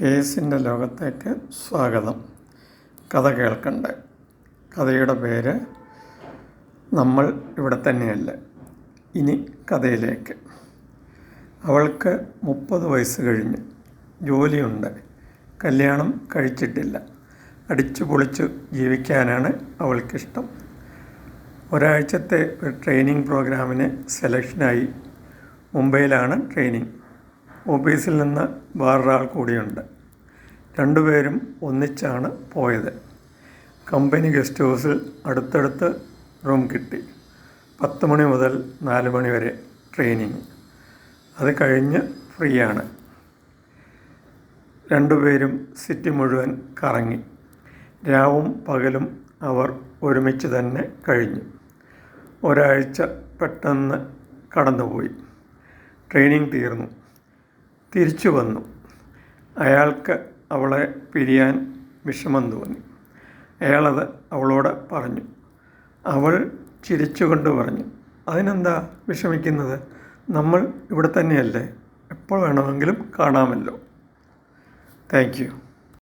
കേസിന്റെ ലോകത്തേക്ക് സ്വാഗതം. കഥ കേൾക്കണ്ട? കഥയുടെ പേര് നമ്മൾ ഇവിടെ തന്നെയല്ല? ഇനി കഥയിലേക്ക്. അവൾക്ക് മുപ്പത് വയസ്സ് കഴിഞ്ഞ്. ജോലിയുണ്ട്. കല്യാണം കഴിച്ചിട്ടില്ല. അടിച്ചു പൊളിച്ചു ജീവിക്കാനാണ് അവൾക്കിഷ്ടം. ഒരാഴ്ചത്തെ ഒരു ട്രെയിനിങ് പ്രോഗ്രാമിന് സെലക്ഷനായി മുംബൈയിലാണ് ട്രെയിനിങ്. ഓഫീസിൽ നിന്ന് വേറൊരാൾ കൂടിയുണ്ട്. രണ്ടുപേരും ഒന്നിച്ചാണ് പോയത്. കമ്പനി ഗസ്റ്റ് ഹൗസിൽ അടുത്തടുത്ത് റൂം കിട്ടി. പത്ത് മണി മുതൽ നാല് മണി വരെ ട്രെയിനിങ്. അത് കഴിഞ്ഞ് ആണ് രണ്ടുപേരും സിറ്റി മുഴുവൻ കറങ്ങി. രാവും പകലും അവർ ഒരുമിച്ച് തന്നെ കഴിഞ്ഞു. ഒരാഴ്ച പെട്ടെന്ന് കടന്നുപോയി. ട്രെയിനിങ് തീർന്നു. തിരിച്ചു വന്നു. അയാൾക്ക് അവളെ പിരിയാൻ വിഷമം തോന്നി. അയാളത് അവളോട് പറഞ്ഞു. അവൾ ചിരിച്ചുകൊണ്ട് പറഞ്ഞു അതിനെന്താ വിഷമിക്കുന്നത്? നമ്മൾ ഇവിടെ തന്നെയല്ലേ. എപ്പോൾ വേണമെങ്കിലും കാണാമല്ലോ. Thank you